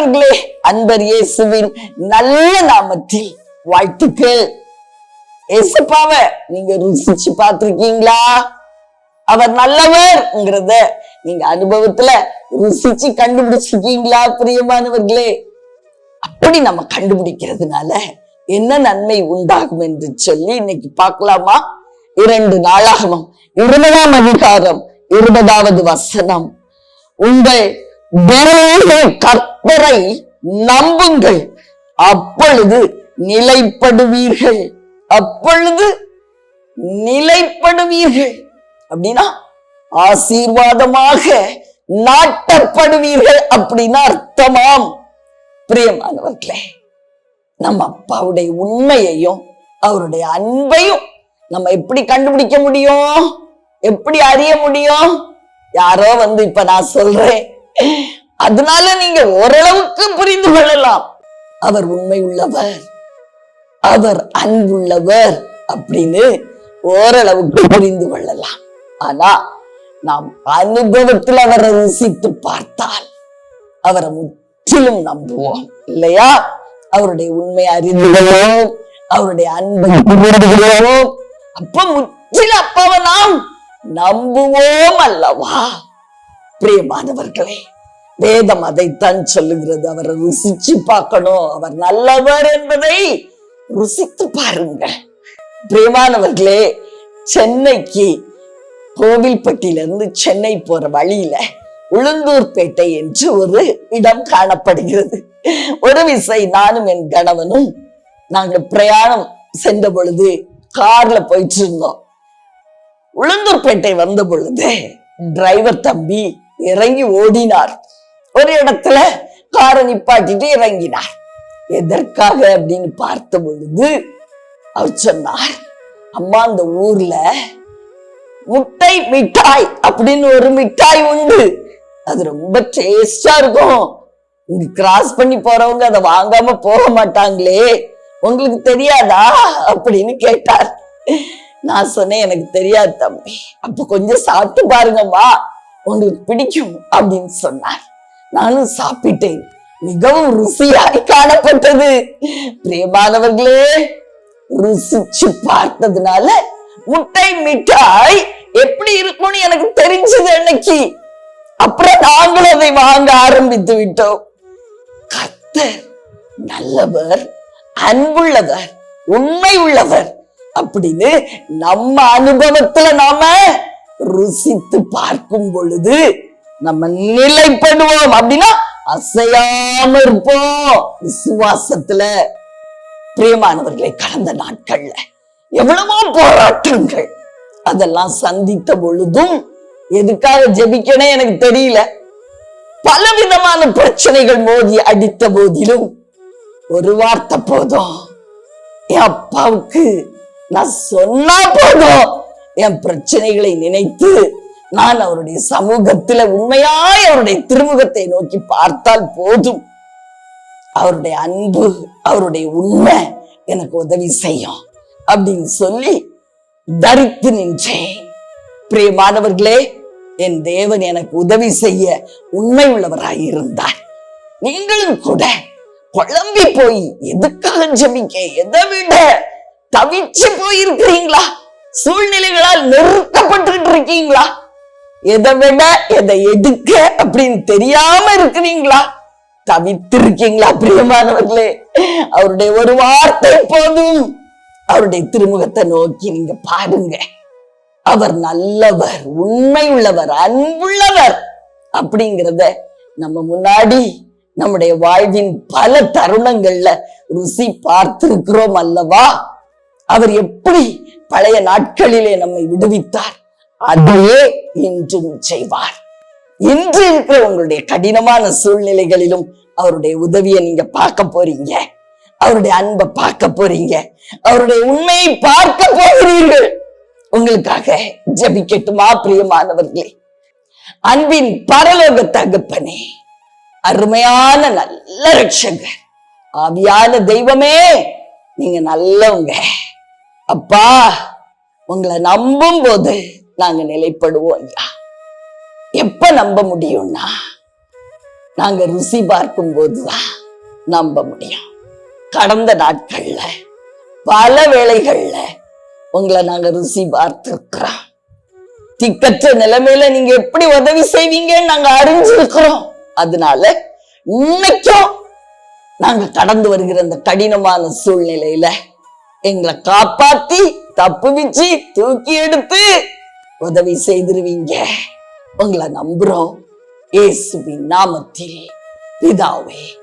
பிரியமானவர்களே அன்பர் இயேசுவின் நல்ல நாமத்தில் வாழ்த்துக்கள். ஏசப்பாவ நீங்க ருசிச்சு பார்த்திருக்கீங்களா? அவர் நல்லவர்ங்கிறத நீங்க அனுபவத்துல ருசிச்சு கண்டுபிடிச்சிருக்கீங்களா பிரியமானவர்களே? அப்படி நம்ம கண்டுபிடிக்கிறதுனால என்ன நன்மை உண்டாகும் என்று சொல்லி இன்னைக்கு பார்க்கலாமா? இரண்டு நாளாகமம் இருபதாம் அதிகாரம் இருபதாவது வசனம். உங்கள் கர்த்தரை நம்புங்கள். அப்பொழுது நிலைப்படுவீர்கள். அப்பொழுது நிலைப்படுவீர்கள். அப்படின்னா ஆசீர்வாதமாக நாட்டப்படுவீர்கள் அப்படின்னு அர்த்தமாம். பிரியமானவர்களே நம்ம அப்பாவுடைய உண்மையையும் அவருடைய அன்பையும் நம்ம எப்படி கண்டுபிடிக்க முடியும்? எப்படி அறிய முடியும்? யாரோ வந்து இப்ப நான் சொல்றேன். அதனால நீங்க ஓரளவுக்கு புரிந்து கொள்ளலாம். அவர் உண்மை உள்ளவர். அவர் அன்புள்ளவர் அப்படின்னு ஓரளவுக்கு புரிந்து கொள்ளலாம். ஆனா நாம் அனுபவத்தில் அவரை ருசித்து பார்த்தால் அவரை முற்றிலும் நம்புவோம். இல்லையா? அவருடைய உண்மை அறிந்துகிறோம் அவருடைய அன்பை புரிந்து அப்ப முற்றிலும் அப்பாவை நாம் நம்புவோம் அல்லவா? பிரியமானவர்களே வேதம் அதைத்தான் சொல்லுகிறது. அவரை ருசிச்சு பார்க்கணும். அவர் நல்லவர் என்பதை ருசித்து பாருங்க பிரியமானவர்களே சென்னைக்கு கோவில்பட்டியிலிருந்து சென்னை போற வழியில உளுந்தூர்பேட்டை என்று ஒரு இடம் காணப்படுகிறது. ஒரு விசை நானும் என் கணவனும் நாங்க பிரயாணம் சென்ற பொழுது கார்ல போயிட்டு இருந்தோம். உளுந்தூர்பேட்டை வந்த பொழுது டிரைவர் தம்பி இறங்கி ஓடினார். ஒரு இடத்துல காரை நிப்பாட்டிட்டு இறங்கினார். எதற்காக அப்படின்னு பார்த்த பொழுது அவர் சொன்னார் அம்மா அந்த ஊர்ல முட்டை மிட்டாய் அப்படின்னு ஒரு மிட்டாய் உண்டு. அது ரொம்ப டேஸ்டா இருக்கும். இங்க கிராஸ் பண்ணி போறவங்க அதை வாங்காம போக மாட்டாங்களே. உங்களுக்கு தெரியாதா? அப்படின்னு கேட்டார். நான் சொன்னேன் எனக்கு தெரியாது தம்பி. அப்ப கொஞ்சம் சாப்பிட்டு பாருங்கம்மா. உங்களுக்கு பிடிக்கும் அப்படின்னு சொன்னார். நானும் சாப்பிட்டேன். மிகவும் ருசியாய் காணப்பட்டது. பிரியமானவர்களே ருசிச்சு பார்த்ததுனால முட்டை மிட்டாய் எப்படி இருக்கும்னு எனக்கு தெரிஞ்சது அன்னைக்கு. அப்புறம் நாங்களும் அதை வாங்க ஆரம்பித்து விட்டோம். கத்தர் நல்லவர் அன்புள்ளவர் உண்மை உள்ளவர் அப்படின்னு நம்ம அனுபவத்துல நாம ருசித்து பார்க்கும் பொழுது நம்ம நிலைப்படுவோம். அப்படின்னா அசையாம இருப்போம். விசுவாசத்துல பிரியமானவர்களை கடந்த நாட்கள்ல எவ்வளவோ போராட்டங்கள். அதெல்லாம் சந்தித்த பொழுதும் எதுக்காக ஜெபிக்கணும் எனக்கு தெரியல. பலவிதமான பிரச்சனைகள் மோதி அடித்த போதிலும் ஒரு வார்த்தை போதும். என் அப்பாவுக்கு நான் சொன்னா போதும். என் பிரச்சனைகளை நினைத்து நான் அவருடைய சமூகத்துல உண்மையாய் அவருடைய திருமுகத்தை நோக்கி பார்த்தால் போதும். அவருடைய அன்பு அவருடைய உண்மை எனக்கு உதவி செய்யும் அப்படின்னு சொல்லி தரித்து நின்றேன். பிரியமானவர்களே என் தேவன் எனக்கு உதவி செய்ய உண்மை உள்ளவராய் இருந்தார். நீங்களும் கூட குழம்பி போய் எதுக்காக ஜெபிக்க எதை விட தவிச்சு போயிருக்கிறீங்களா? சூழ்நிலைகளால் நெருக்கப்பட்டு இருக்கீங்களா? எதை விட எதை எடுக்க அப்படின்னு தெரியாம இருக்கிறீங்களா? தவித்திருக்கீங்களா பிரியமானவர்களே? அவருடைய ஒரு வார்த்தை போதும். அவருடைய திருமுகத்தை நோக்கி நீங்க பாருங்க. அவர் நல்லவர் உண்மை உள்ளவர் அன்புள்ளவர் அப்படிங்கிறத நம்ம முன்னாடி நம்முடைய வாழ்வின் பல தருணங்கள்ல ருசி பார்த்திருக்கிறோம் அல்லவா? அவர் எப்படி பழைய நாட்களிலே நம்மை விடுவித்தார் அதையே இன்றும் செய்வார். இன்று இருக்கிற உங்களுடைய கடினமான சூழ்நிலைகளிலும் அவருடைய உதவியை நீங்க பார்க்க போறீங்க. அவருடைய அன்பை பார்க்க போறீங்க. அவருடைய உண்மையை பார்க்க போகிறீர்கள். உங்களுக்காக ஜபிக்கட்டுமா பிரியமானவர்களே. அன்பின் பரலோக தகப்பனே அருமையான நல்ல ரட்சகர் ஆவியான தெய்வமே நீங்க நல்லவங்க. அப்பா உங்களை நம்பும் போது நாங்க நிலைப்படுவோம் ஐயா. எப்ப நம்ப முடியும்னா நாங்க ருசி பார்க்கும் போதுதான் நம்ப முடியும். கடந்த நாட்கள்ல பல வேளைகள்ல உங்களை நாங்க ருசி பார்த்திருக்கிறோம். திக்கற்ற நிலைமையில நீங்க எப்படி உதவி செய்வீங்கன்னு நாங்க அறிஞ்சிருக்கிறோம். அதனால இன்னைக்கும் நாங்க கடந்து வருகிற அந்த கடினமான சூழ்நிலையில எங்களை காப்பாத்தி தப்புவிச்சு தூக்கி எடுத்து உதவி செய்திருவீங்க. உங்களை நம்புறோம். இயேசுவின் நாமத்தில் பிதாவே.